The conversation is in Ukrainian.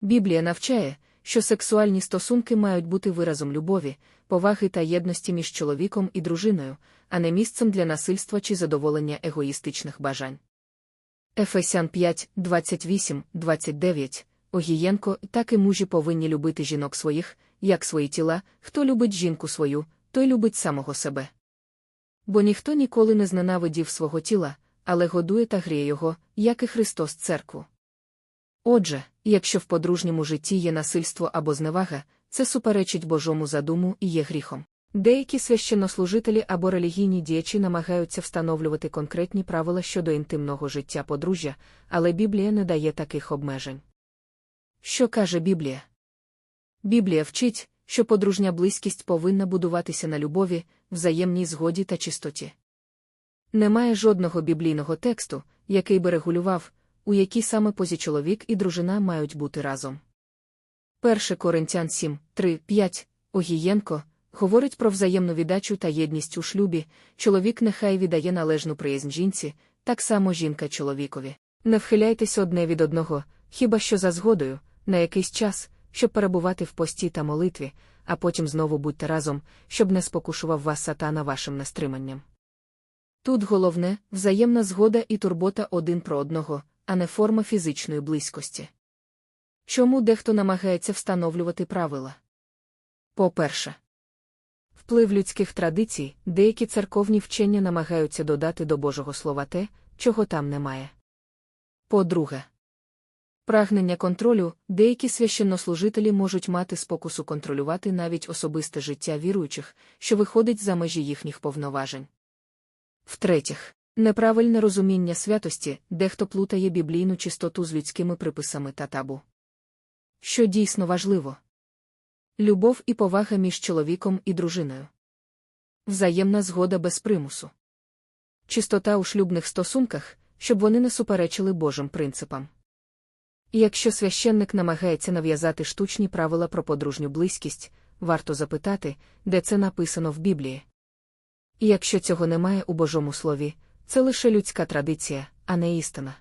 Біблія навчає, що сексуальні стосунки мають бути виразом любові, поваги та єдності між чоловіком і дружиною, а не місцем для насильства чи задоволення егоїстичних бажань. Ефесян 5, 28, 29 Огієнко, так і мужі повинні любити жінок своїх, як свої тіла, хто любить жінку свою, той любить самого себе. Бо ніхто ніколи не зненавидів свого тіла, але годує та гріє його, як і Христос церкву. Отже, якщо в подружньому житті є насильство або зневага, це суперечить Божому задуму і є гріхом. Деякі священнослужителі або релігійні діячі намагаються встановлювати конкретні правила щодо інтимного життя подружжя, але Біблія не дає таких обмежень. Що каже Біблія? Біблія вчить, що подружня близькість повинна будуватися на любові, взаємній згоді та чистоті. Немає жодного біблійного тексту, який би регулював, у якій саме позі чоловік і дружина мають бути разом. 1 Коринтян 7, 3, 5, Огієнко говорить про взаємну віддачу та єдність у шлюбі, чоловік нехай віддає належну приязнь жінці, так само жінка чоловікові. Не вхиляйтесь одне від одного, хіба що за згодою, на якийсь час, щоб перебувати в пості та молитві, а потім знову будьте разом, щоб не спокушував вас сатана вашим нестриманням. Тут головне взаємна згода і турбота один про одного, а не форма фізичної близькості. Чому дехто намагається встановлювати правила? По-перше, вплив людських традицій, деякі церковні вчення намагаються додати до Божого Слова те, чого там немає. По-друге, прагнення контролю, деякі священнослужителі можуть мати спокусу контролювати навіть особисте життя віруючих, що виходить за межі їхніх повноважень. В-третіх, неправильне розуміння святості, дехто плутає біблійну чистоту з людськими приписами та табу. Що дійсно важливо любов і повага між чоловіком і дружиною. Взаємна згода без примусу. Чистота у шлюбних стосунках, щоб вони не суперечили Божим принципам. Якщо священник намагається нав'язати штучні правила про подружню близькість, варто запитати, де це написано в Біблії. Якщо цього немає у Божому слові, це лише людська традиція, а не істина.